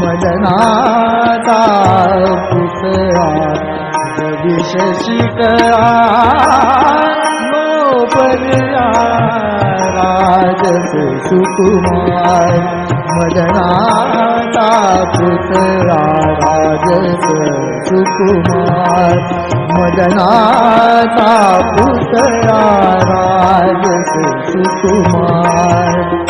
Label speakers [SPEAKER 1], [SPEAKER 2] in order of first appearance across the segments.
[SPEAKER 1] मदनाचा पुतळा विष शिकळा मोपल्या राजस सुकुमार. मदनाचा पुतळा राजस सुकुमार. मदनाचा पुतळा राजस सुकुमार.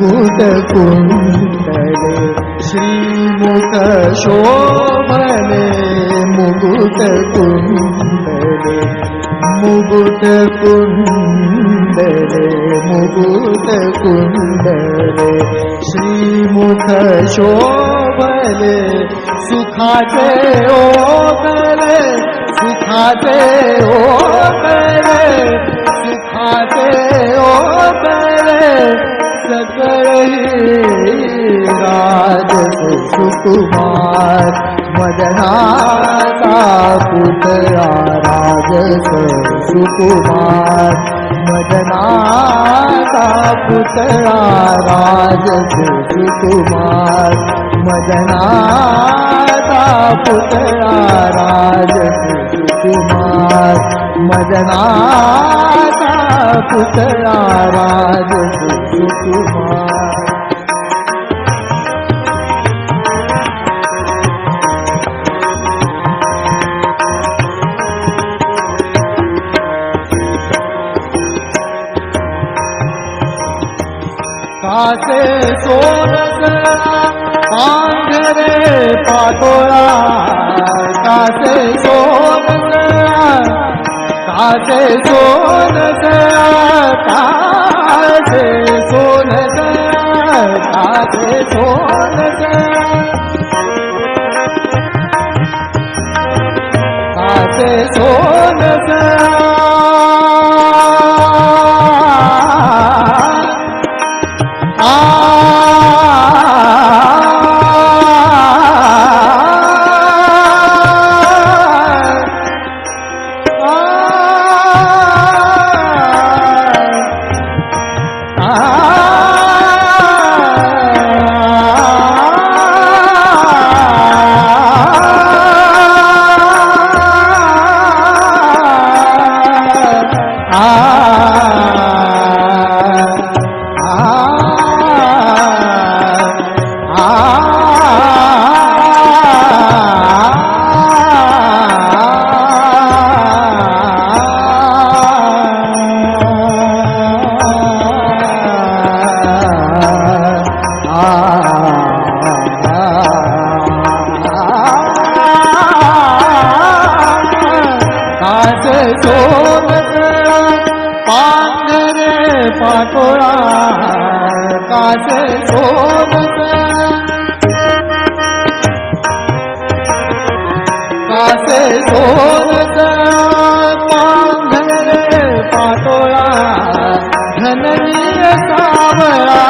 [SPEAKER 1] मुकुट कुंडले श्रीमुख शोभले मुकुट कुंडले मुकुट कुंडले मुकुट कुंडले श्रीमुख शोभले सुखाचे ओगले सुखाचे ओगले सुखाचे ओगले सकळ सुकुमार। मदनाचा पुतळा राजस सुकुमार। मदनाचा पुतळा राजस सुकुमार। मदनाचा पुतळा राजस सुकुमार। मदनाचा पुतळा राजस सुकुमार कासे सोनसळा पांढरे पातोळा कासे सोनसळा कासे सोनसळा कासे सोनसळा कासे सोनसळा सोनस पांघरे पाटोळा कासे सोनस कासे सोनस पांघरे पाटोळा धननीय सावळा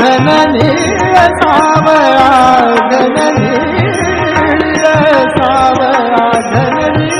[SPEAKER 1] धननीय सावळा धननीय सावळा धननीय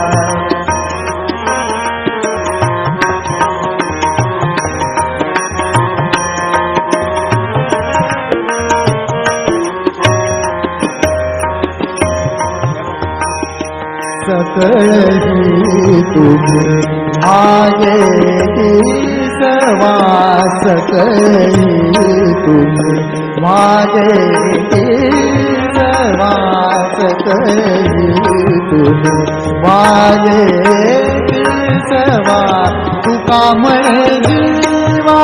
[SPEAKER 1] सकळही तुम्ही मागे सवास सकळही तुम्ही मागे सवास सकळही तुम्ही मागे सवा तुका म्हणे जीवा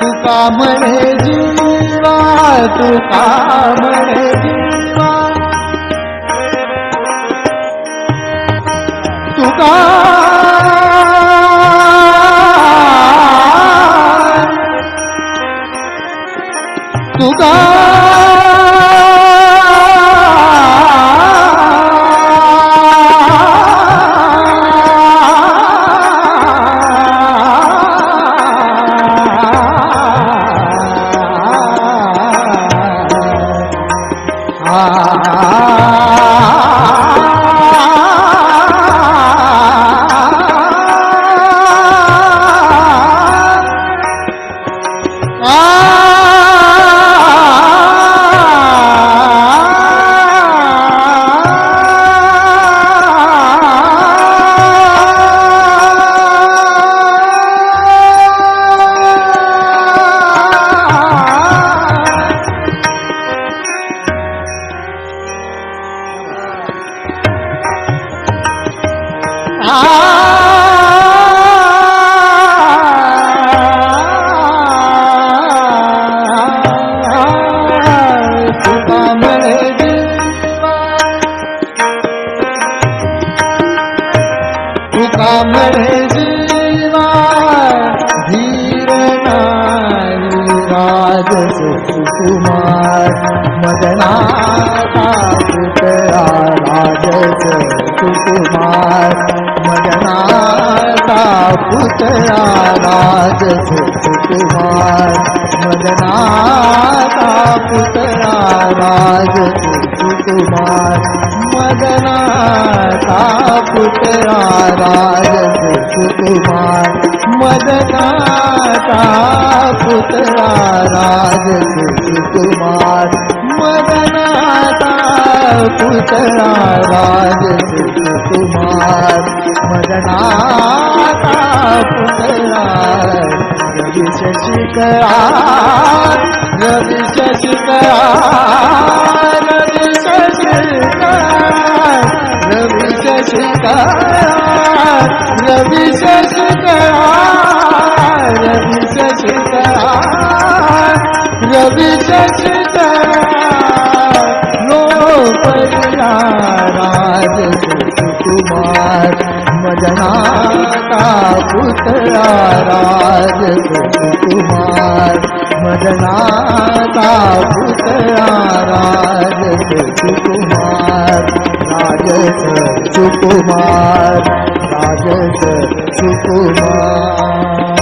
[SPEAKER 1] तुका म्हणे जीवा तुका म्हणे जीवा तुका तुका पुतळा राज सुकुमार मदनाचा पुतळा राज सुकुमार मदनाचा पुतळा राज सुकुमार मदनाचा पुतळा राज सुकुमार मदनाचा पुतळा राज कुमार मदनाता पुतळा रवी शशिकळा रवी शशिकळा शशिकळा सजना का पुतला राज कुमार मदनाचा पुतला राज कुमार राजस सुकुमार राजस सुकुमार.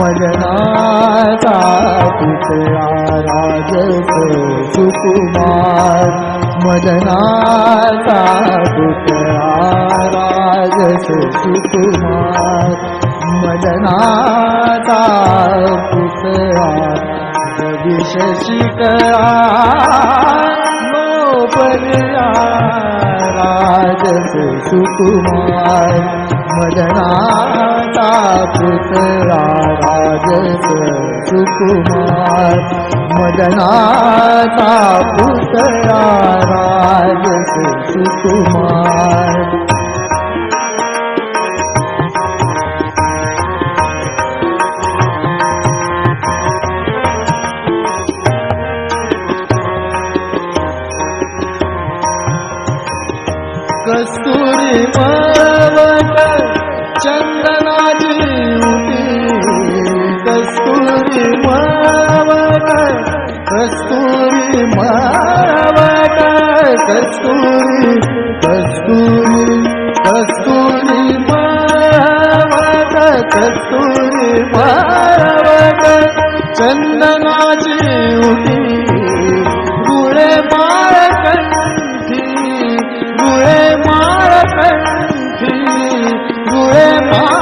[SPEAKER 1] मदनाचा पुतळा राजस सुकुमार. मदनाचा पुतळा राजस सुकुमार. मदनाचा पुतळा विष शिकळा मोपल्या राजस सुकुमार माता पुतळा राजस सुकुमार मदनाचा पुतळा राजस सुकुमार। कस्तुरी मवट चंद्र कस्तुरी मावट कस्तुरी मावट कस्तुरी कस्तुरी कस्तुरी मावट कस्तुरी मावट चंदनाची उटी गुळे माळकंठी गुळे माळकंठी गुळे माळ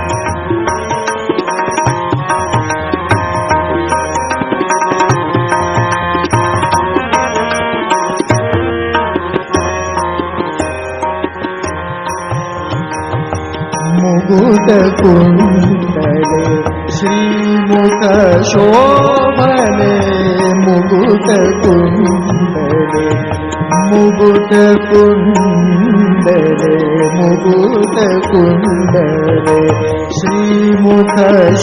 [SPEAKER 1] मुकुट कुंडले श्रीमुख शोभले मुकुट कुंडले मुकुट कुंडले मुकुट कुंडले श्रीमुख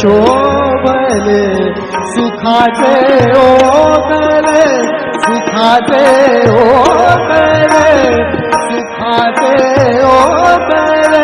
[SPEAKER 1] शोभले सुखाचे ओकले सुखाचे ओकले सुखाचे ओकले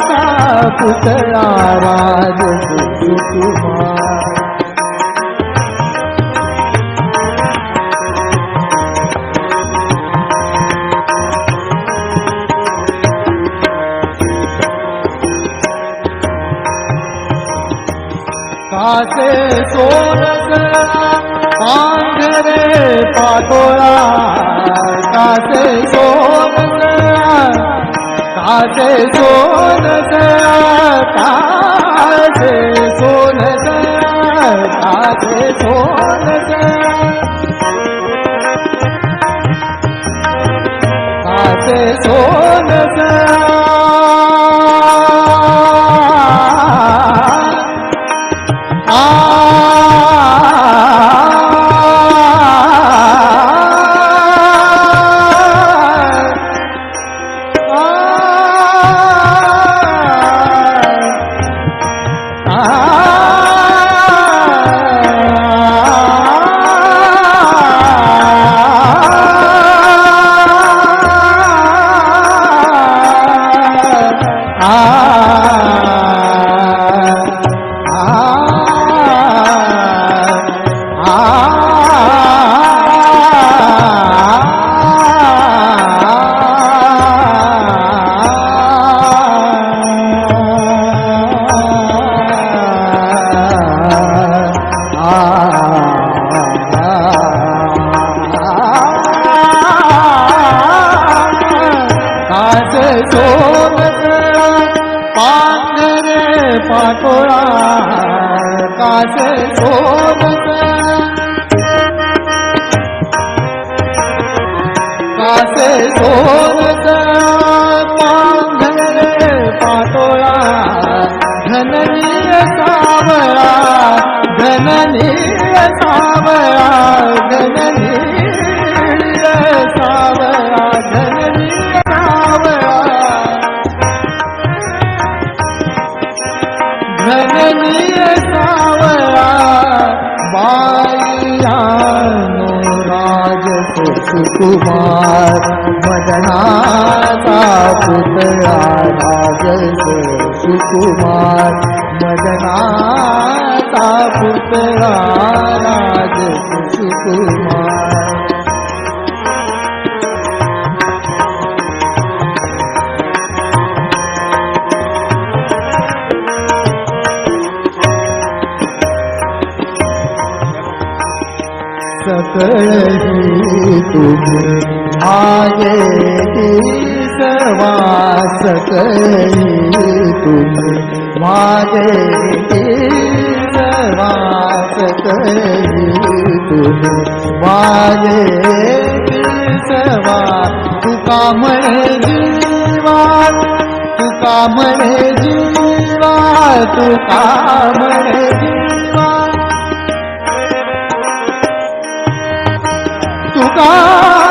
[SPEAKER 1] पुतळा राज सुकुमार कासे सोनसळा पांढरे पाटोळा कासे सोनसळा कासे सोनसळा कासे सोनसळा सोन सोनसळा सोन सोनसळा पाटोळा कासे सोबत. कासे सोबत पांढरे पाटोळा धननीय सावळा धननीय सावळा धननीय सावळा. धननीय सावळा राज सुकुमार मदनाचा पुतळा राज सुकुमार मदनाचा पुतळा राज सुकुमार सकळही तुम्ही मागे सवास सकळही तुम्ही मागे सवास सकळही तुम्ही मागे सवा तुका म्हणे जीवा तुका म्हणे जीवा तुका म्हणे जीवा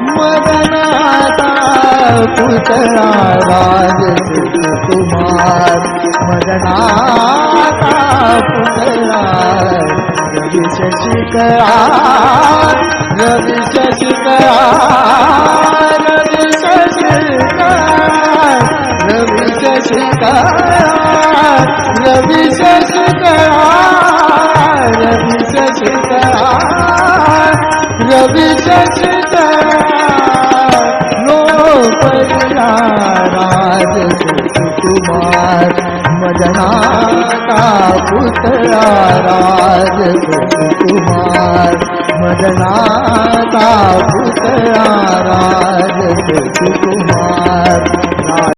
[SPEAKER 1] मदनाचा पुतळा राज कुमार मदनाचा पुतळा रवी शशिकळा रवी शशिकळा रवी शशिकळा रवी शशिकळा रवी शशिकळा रवी शशिकळा रवी शशिकळा लोकला राज सुकुमार मदनाचा पुतळा राज सुकुमार मदनाचा पुतळा राज कुमार